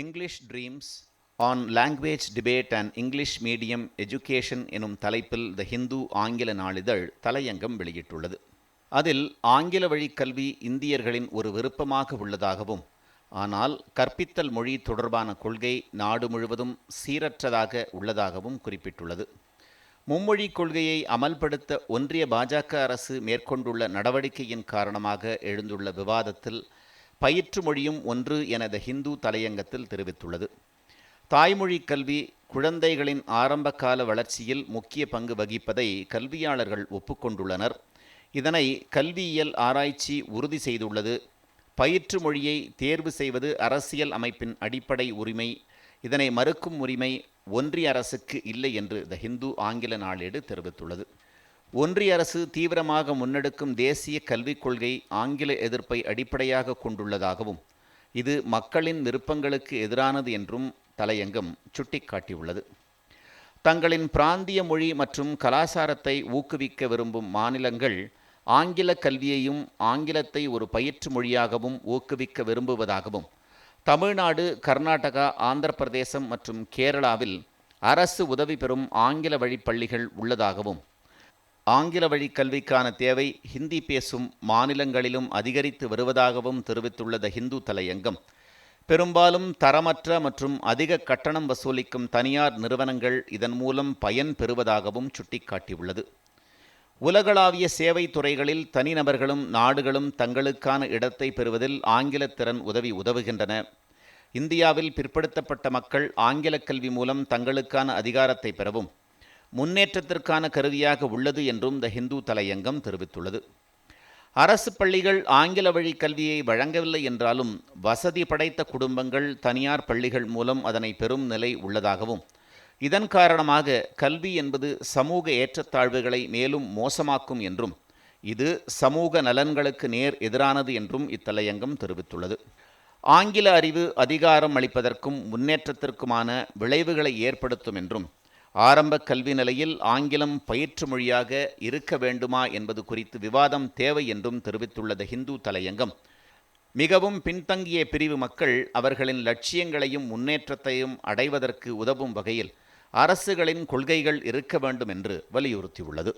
English dreams on language debate and English medium education எனும் தலைப்பில் த ஹிந்து ஆங்கில நாளிதழ் தலையங்கம் வெளியிட்டுள்ளது. அதில் ஆங்கில வழி கல்வி இந்தியர்களின் ஒரு விருப்பமாக உள்ளதாகவும் ஆனால் கற்பித்தல் மொழி தொடர்பான கொள்கை நாடு முழுவதும் சீரற்றதாக உள்ளதாகவும் குறிப்பிட்டுள்ளது. மும்மொழி கொள்கையை அமல்படுத்த ஒன்றிய பாஜக அரசு மேற்கொண்டுள்ள நடவடிக்கையின் காரணமாக எழுந்துள்ள விவாதத்தில் பயிற்று மொழியும் ஒன்று என த ஹிந்து தலையங்கத்தில் தெரிவித்துள்ளது. தாய்மொழி கல்வி குழந்தைகளின் ஆரம்பகால வளர்ச்சியில் முக்கிய பங்கு வகிப்பதை கல்வியாளர்கள் ஒப்புக்கொண்டுள்ளனர். இதனை கல்வியியல் ஆராய்ச்சி உறுதி செய்துள்ளது. பயிற்று மொழியை தேர்வு செய்வது அரசியல் அமைப்பின் அடிப்படை உரிமை. இதனை மறுக்கும் உரிமை ஒன்றிய அரசுக்கு இல்லை என்று த ஹிந்து ஆங்கில நாளேடு தெரிவித்துள்ளது. ஒன்றிய அரசு தீவிரமாக முன்னெடுக்கும் தேசிய கல்விக் கொள்கை ஆங்கில எதிர்ப்பை அடிப்படையாக கொண்டுள்ளதாகவும் இது மக்களின் விருப்பங்களுக்கு எதிரானது என்றும் தலையங்கம் சுட்டிக்காட்டியுள்ளது. தங்களின் பிராந்திய மொழி மற்றும் கலாச்சாரத்தை ஊக்குவிக்க விரும்பும் மாநிலங்கள் ஆங்கில கல்வியையும் ஆங்கிலத்தை ஒரு பயிற்று மொழியாகவும் ஊக்குவிக்க விரும்புவதாகவும் தமிழ்நாடு கர்நாடகா ஆந்திர பிரதேசம் மற்றும் கேரளாவில் அரசு உதவி பெறும் ஆங்கில வழி பள்ளிகள் உள்ளதாகவும் ஆங்கில வழி கல்விக்கான தேவை ஹிந்தி பேசும் மாநிலங்களிலும் அதிகரித்து வருவதாகவும் தெரிவித்துள்ள த ஹிந்து தலையங்கம். பெரும்பாலும் தரமற்ற மற்றும் அதிக கட்டணம் வசூலிக்கும் தனியார் நிறுவனங்கள் இதன் மூலம் பயன் பெறுவதாகவும் சுட்டிக்காட்டியுள்ளது. உலகளாவிய சேவை துறைகளில் தனிநபர்களும் நாடுகளும் தங்களுக்கான இடத்தை பெறுவதில் ஆங்கில திறன் உதவி உதவுகின்றன. இந்தியாவில் பிற்படுத்தப்பட்ட மக்கள் ஆங்கில கல்வி மூலம் தங்களுக்கான அதிகாரத்தை பெறவும் முன்னேற்றத்திற்கான கருவியாக உள்ளது என்றும் த ஹிந்து தலையங்கம் தெரிவித்துள்ளது. அரசு பள்ளிகள் ஆங்கில வழி கல்வியை வழங்கவில்லை என்றாலும் வசதி படைத்த குடும்பங்கள் தனியார் பள்ளிகள் மூலம் அதனை பெறும் நிலை உள்ளதாகவும் இதன் காரணமாக கல்வி என்பது சமூக ஏற்றத்தாழ்வுகளை மேலும் மோசமாக்கும் என்றும் இது சமூக நலன்களுக்கு நேர் எதிரானது என்றும் இத்தலையங்கம் தெரிவித்துள்ளது. ஆங்கில அறிவு அதிகாரம் அளிப்பதற்கும் முன்னேற்றத்திற்குமான விளைவுகளை ஏற்படுத்தும் என்றும் ஆரம்ப கல்வி நிலையில் ஆங்கிலம் பயிற்று மொழியாக இருக்க வேண்டுமா என்பது குறித்து விவாதம் தேவை என்றும் தெரிவித்துள்ளது ஹிந்து தலையங்கம். மிகவும் பின்தங்கிய பிரிவு மக்கள் அவர்களின் லட்சியங்களையும் முன்னேற்றத்தையும் அடைவதற்கு உதவும் வகையில் அரசுகளின் கொள்கைகள் இருக்க வேண்டும் என்று வலியுறுத்தியுள்ளது.